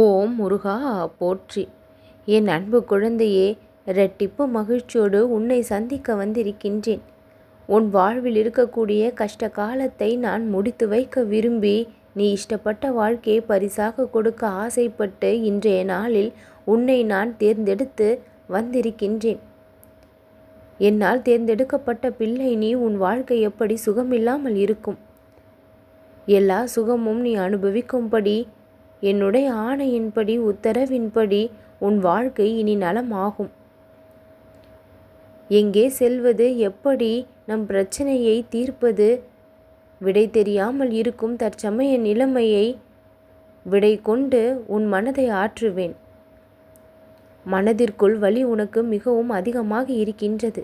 ஓம் முருகா போற்றி. என் அன்பு குழந்தையே இரட்டிப்பு மகிழ்ச்சியோடு உன்னை சந்திக்க வந்திருக்கின்றேன். உன் வாழ்வில் இருக்கக்கூடிய கஷ்ட காலத்தை நான் முடித்து வைக்க விரும்பி நீ இஷ்டப்பட்ட வாழ்க்கையை பரிசாக கொடுக்க ஆசைப்பட்டு இன்றைய நாளில் உன்னை நான் தேர்ந்தெடுத்து வந்திருக்கின்றேன். என்னால் தேர்ந்தெடுக்கப்பட்ட பிள்ளை நீ உன் வாழ்க்கை எப்படி சுகமில்லாமல் இருக்கும்? எல்லா சுகமும் நீ அனுபவிக்கும்படி என்னுடைய ஆணையின்படி உத்தரவின்படி உன் வாழ்க்கை இனி நலமாகும். எங்கே செல்வது எப்படி நம் பிரச்சனையை தீர்ப்பது விடை தெரியாமல் இருக்கும் தற்சமய நிலைமையை விடை கொண்டு உன் மனதை ஆற்றுவேன். மனதிற்குள் வலி உனக்கு மிகவும் அதிகமாக இருக்கின்றது.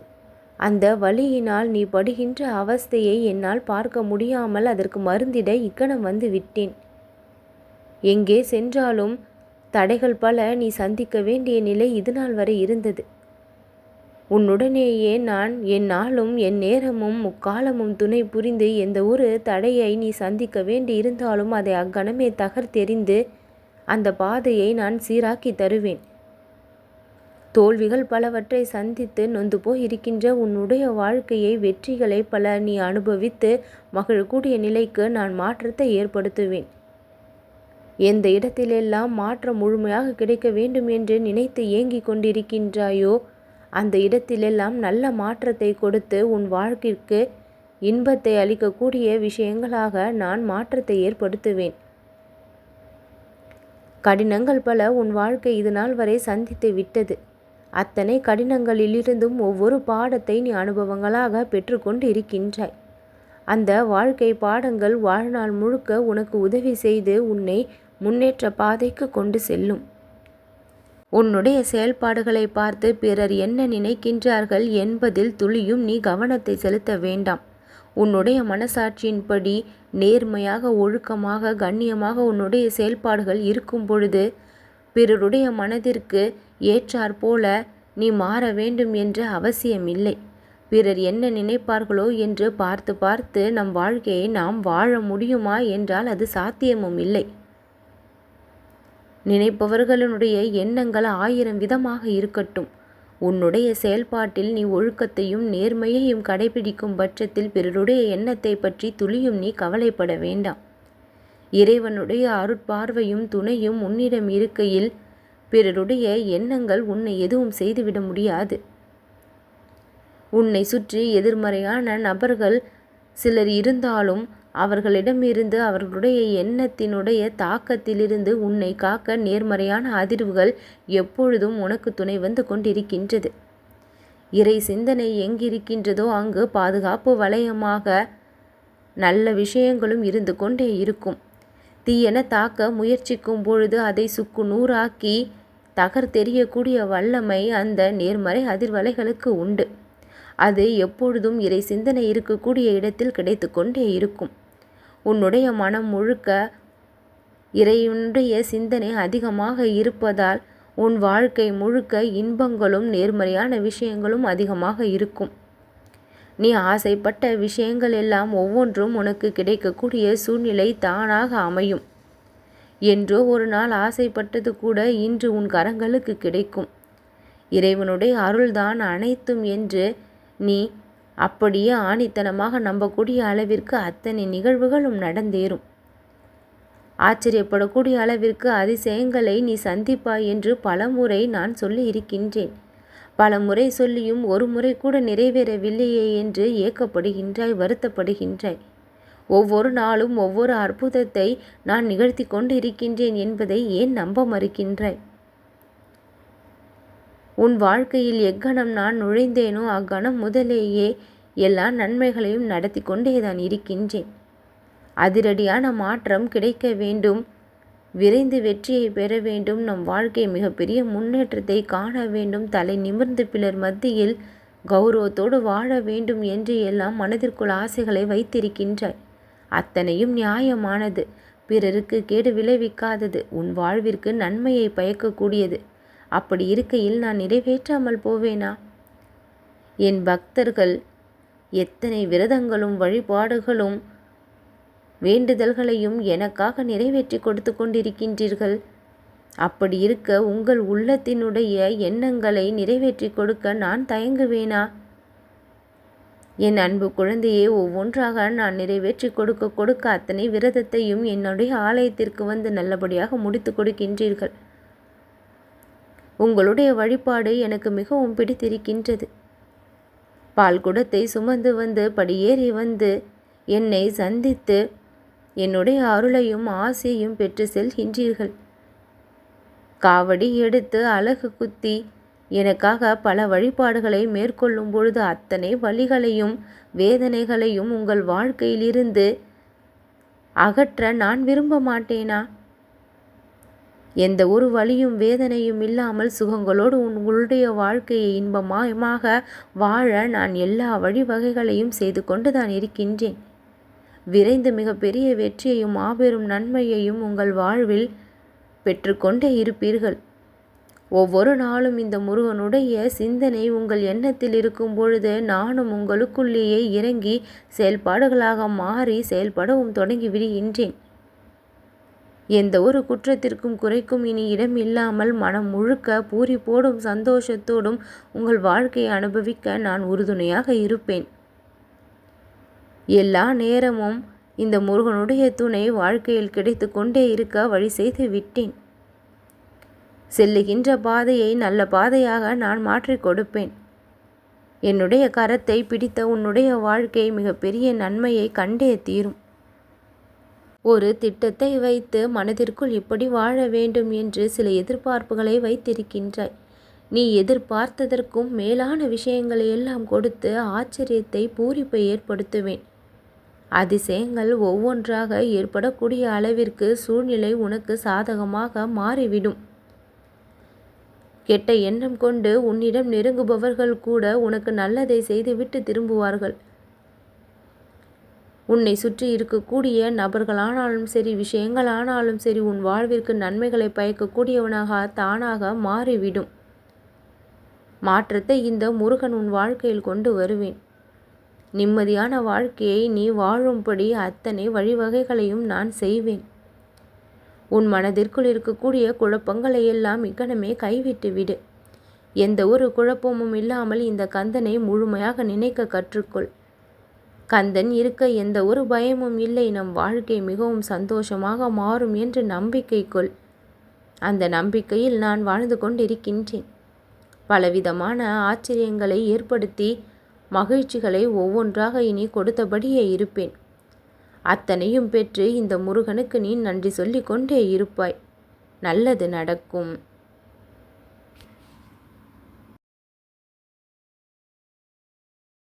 அந்த வலியினால் நீ படுகின்ற அவஸ்தையை என்னால் பார்க்க முடியாமல் அதற்கு மருந்திட இக்கணம் வந்து விட்டேன். எங்கே சென்றாலும் தடைகள் பல நீ சந்திக்க வேண்டிய நிலை இதுநாள் வரை இருந்தது. உன்னுடனேயே நான் என் நாளும் என் நேரமும் முக்காலமும் துணை புரிந்து எந்த ஒரு தடையை நீ சந்திக்க வேண்டி இருந்தாலும் அதை அக்கணமே தகர்த்தெறிந்து அந்த பாதையை நான் சீராக்கி தருவேன். தோல்விகள் பலவற்றை சந்தித்து நொந்து போய் இருக்கின்ற உன்னுடைய வாழ்க்கையை வெற்றிகளை பல நீ அனுபவித்து மகிழக்கூடிய நிலைக்கு நான் மாற்றத்தை ஏற்படுத்துவேன். எந்த இடத்திலெல்லாம் மாற்றம் முழுமையாக கிடைக்க வேண்டும் என்று நினைத்து ஏங்கிக் கொண்டிருக்கின்றாயோ அந்த இடத்திலெல்லாம் நல்ல மாற்றத்தை கொடுத்து உன் வாழ்க்கைக்கு இன்பத்தை அளிக்கக்கூடிய விஷயங்களாக நான் மாற்றத்தை ஏற்படுத்துவேன். கடினங்கள் பல உன் வாழ்க்கை இது நாள் வரை சந்தித்து விட்டது. அத்தனை கடினங்களிலிருந்தும் ஒவ்வொரு பாடத்தை நீ அனுபவங்களாக பெற்றுக்கொண்டு இருக்கின்றாய் அந்த வாழ்க்கை பாடங்கள் வாழ்நாள் முழுக்க உனக்கு உதவி செய்து உன்னை முன்னேற்ற பாதைக்கு கொண்டு செல்லும். உன்னுடைய செயல்பாடுகளை பார்த்து பிறர் என்ன நினைக்கின்றார்கள் என்பதில் துளியும் நீ கவனத்தை செலுத்த வேண்டாம். உன்னுடைய மனசாட்சியின்படி நேர்மையாக ஒழுக்கமாக கண்ணியமாக உன்னுடைய செயல்பாடுகள் இருக்கும் பொழுது பிறருடைய மனதிற்கு ஏற்றாற்போல நீ மாற வேண்டும் என்ற அவசியமில்லை. பிறர் என்ன நினைப்பார்களோ என்று பார்த்து பார்த்து நம் வாழ்க்கையை நாம் வாழ முடியுமா என்றால் அது சாத்தியமும் இல்லை நினைப்பவர்களுடைய எண்ணங்கள் ஆயிரம் விதமாக இருக்கட்டும். உன்னுடைய செயல்பாட்டில் நீ ஒழுக்கத்தையும் நேர்மையையும் கடைபிடிக்கும் பட்சத்தில் பிறருடைய எண்ணத்தை பற்றி துளியும் நீ கவலைப்பட வேண்டாம். இறைவனுடைய அருட்பார்வையும் துணையும் உன்னிடம் இருக்கையில் பிறருடைய எண்ணங்கள் உன்னை எதுவும் செய்துவிட முடியாது. உன்னை சுற்றி எதிர்மறையான நபர்கள் சிலர் இருந்தாலும் அவர்களிடமிருந்து அவர்களுடைய எண்ணத்தினுடைய தாக்கத்திலிருந்து உன்னை காக்க நேர்மறையான அதிர்வுகள் எப்பொழுதும் உனக்கு துணை வந்து கொண்டிருக்கின்றது. இறை சிந்தனை எங்கிருக்கின்றதோ அங்கு பாதுகாப்பு வளையமாக நல்ல விஷயங்களும் இருந்து கொண்டே இருக்கும். தீயென தாக்க முயற்சிக்கும் பொழுது அதை சுக்கு நூறாக்கி தகர் தெரியக்கூடிய வல்லமை அந்த நேர்மறை அதிர்வலைகளுக்கு உண்டு. அது எப்பொழுதும் இறை சிந்தனை இருக்கக்கூடிய இடத்தில் கிடைத்து கொண்டே இருக்கும். உன்னுடைய மனம் முழுக்க இறைவனுடைய சிந்தனை அதிகமாக இருப்பதால் உன் வாழ்க்கை முழுக்க இன்பங்களும் நேர்மறையான விஷயங்களும் அதிகமாக இருக்கும். நீ ஆசைப்பட்ட விஷயங்கள் எல்லாம் ஒவ்வொன்றும் உனக்கு கிடைக்கக்கூடிய சூழ்நிலை தானாக அமையும். என்றோ ஒரு நாள் ஆசைப்பட்டது கூட இன்று உன் கரங்களுக்கு கிடைக்கும். இறைவனுடைய அருள்தான் அனைத்தும் என்று நீ அப்படியே ஆணித்தனமாக நம்பக்கூடிய அளவிற்கு அத்தனை நிகழ்வுகளும் நடந்தேறும். ஆச்சரியப்படக்கூடிய அளவிற்கு அதிசயங்களை நீ சந்திப்பாய் என்று பலமுறை நான் சொல்லி இருக்கின்றேன் பல முறை சொல்லியும் ஒரு முறை கூட நிறைவேறவில்லையே என்று ஏக்கப்படுகின்றாய் வருத்தப்படுகின்றாய். ஒவ்வொரு நாளும் ஒவ்வொரு அற்புதத்தை நான் நிகழ்த்தி கொண்டு இருக்கின்றேன் என்பதை ஏன் நம்ப மறுக்கின்றாய்? உன் வாழ்க்கையில் எக்கணம் நான் நுழைந்தேனோ அக்கணம் முதலேயே எல்லா நன்மைகளையும் நடத்தி கொண்டேதான் இருக்கின்றேன். அதிரடியான மாற்றம் கிடைக்க வேண்டும். விரைந்து வெற்றியை பெற வேண்டும். நம் வாழ்க்கை மிகப்பெரிய முன்னேற்றத்தை காண வேண்டும். தலை நிமிர்ந்து பிலர் மத்தியில் கௌரவத்தோடு வாழ வேண்டும் என்று எல்லாம் மனதிற்குள் ஆசைகளை வைத்திருக்கின்றாய். அத்தனையும் நியாயமானது. பிறருக்கு கேடு விளைவிக்காதது. உன் வாழ்விற்கு நன்மையை பயக்கக்கூடியது. அப்படி இருக்கையில் நான் நிறைவேற்றாமல் போவேனா? என் பக்தர்கள் எத்தனை விரதங்களும் வழிபாடுகளும் வேண்டுதல்களையும் எனக்காக நிறைவேற்றி கொடுத்து கொண்டிருக்கின்றீர்கள். அப்படி இருக்க உங்கள் உள்ளத்தினுடைய எண்ணங்களை நிறைவேற்றி கொடுக்க நான் தயங்குவேனா? என் அன்பு குழந்தையே ஒவ்வொன்றாக நான் நிறைவேற்றி கொடுக்க கொடுக்க அத்தனை விரதத்தையும் என்னுடைய ஆலயத்திற்கு வந்து நல்லபடியாக முடித்து கொடுக்கின்றீர்கள். உங்களுடைய வழிபாடு எனக்கு மிகவும் பிடித்திருக்கின்றது. பால் குடத்தை சுமந்து வந்து படியேறி வந்து என்னை சந்தித்து என்னுடைய அருளையும் ஆசையும் பெற்று செல்கின்றீர்கள். காவடி எடுத்து அழகு குத்தி எனக்காக பல வழிபாடுகளை மேற்கொள்ளும் பொழுது அத்தனை வழிகளையும் வேதனைகளையும் உங்கள் வாழ்க்கையிலிருந்து அகற்ற நான் விரும்ப மாட்டேனா? எந்த ஒரு வழியும் வேதனையும் இல்லாமல் சுகங்களோடு உங்களுடைய வாழ்க்கையை இன்பமாயமாக வாழ நான் எல்லா வழிவகைகளையும் செய்து கொண்டு தான் இருக்கின்றேன். விரைந்து மிகப்பெரிய வெற்றியையும் மாபெரும் நன்மையையும் உங்கள் வாழ்வில் பெற்றுக்கொண்டே இருப்பீர்கள். ஒவ்வொரு நாளும் இந்த முருகனுடைய சிந்தனை உங்கள் எண்ணத்தில் இருக்கும் பொழுது நானும் உங்களுக்குள்ளேயே இறங்கி செயல்பாடுகளாக மாறி செயல்படவும் தொடங்கி விடுகின்றேன். எந்த ஒரு குற்றத்திற்கும் குறைக்கும் இனி இடம் இல்லாமல் மனம் முழுக்க பூரி போடும் சந்தோஷத்தோடும் உங்கள் வாழ்க்கையை அனுபவிக்க நான் உறுதுணையாக இருப்பேன். எல்லா நேரமும் இந்த முருகனுடைய துணை வாழ்க்கையில் கிடைத்து கொண்டே இருக்க வழி செய்து விட்டேன். செல்லுகின்ற பாதையை நல்ல பாதையாக நான் மாற்றிக் கொடுப்பேன். என்னுடைய கரத்தை பிடித்த உன்னுடைய வாழ்க்கை மிகப்பெரிய நன்மையை கண்டே தீரும். ஒரு திட்டத்தை வைத்து மனதிற்குள் இப்படி வாழ வேண்டும் என்று சில எதிர்பார்ப்புகளை வைத்திருக்கின்றாய். நீ எதிர்பார்த்ததற்கும் மேலான விஷயங்களை எல்லாம் கொடுத்து ஆச்சரியத்தை பூரிப்பை ஏற்படுத்துவேன். அதிசயங்கள் ஒவ்வொன்றாக ஏற்படக்கூடிய அளவிற்கு சூழ்நிலை உனக்கு சாதகமாக மாறிவிடும். கெட்ட எண்ணம் கொண்டு உன்னிடம் நெருங்குபவர்கள் கூட உனக்கு நல்லதை செய்துவிட்டு திரும்புவார்கள். உன்னை சுற்றி இருக்கக்கூடிய நபர்களானாலும் சரி விஷயங்களானாலும் சரி உன் வாழ்விற்கு நன்மைகளை பயக்கக்கூடியவனாக தானாக மாறிவிடும். மாற்றத்தை இந்த முருகன் உன் வாழ்க்கையில் கொண்டு வருவேன். நிம்மதியான வாழ்க்கையை நீ வாழும்படி அத்தனை வழிவகைகளையும் நான் செய்வேன். உன் மனதிற்குள் இருக்கக்கூடிய குழப்பங்களை எல்லாம் இக்கணமே கைவிட்டு விடு எந்த ஒரு குழப்பமும் இல்லாமல் இந்த கந்தனை முழுமையாக நினைக்க கற்றுக்கொள். கந்தன் இருக்க எந்த ஒரு பயமும் இல்லை. நம் வாழ்க்கை மிகவும் சந்தோஷமாக மாறும் என்று நம்பிக்கை கொள் அந்த நம்பிக்கையில் நான் வாழ்ந்து கொண்டிருக்கின்றேன். பலவிதமான ஆச்சரியங்களை ஏற்படுத்தி மகிழ்ச்சிகளை ஒவ்வொன்றாக இனி கொடுத்தபடியே இருப்பேன். அத்தனையும் பெற்று இந்த முருகனுக்கு நீ நன்றி சொல்லிக் கொண்டே இருப்பாய். நல்லது நடக்கும்.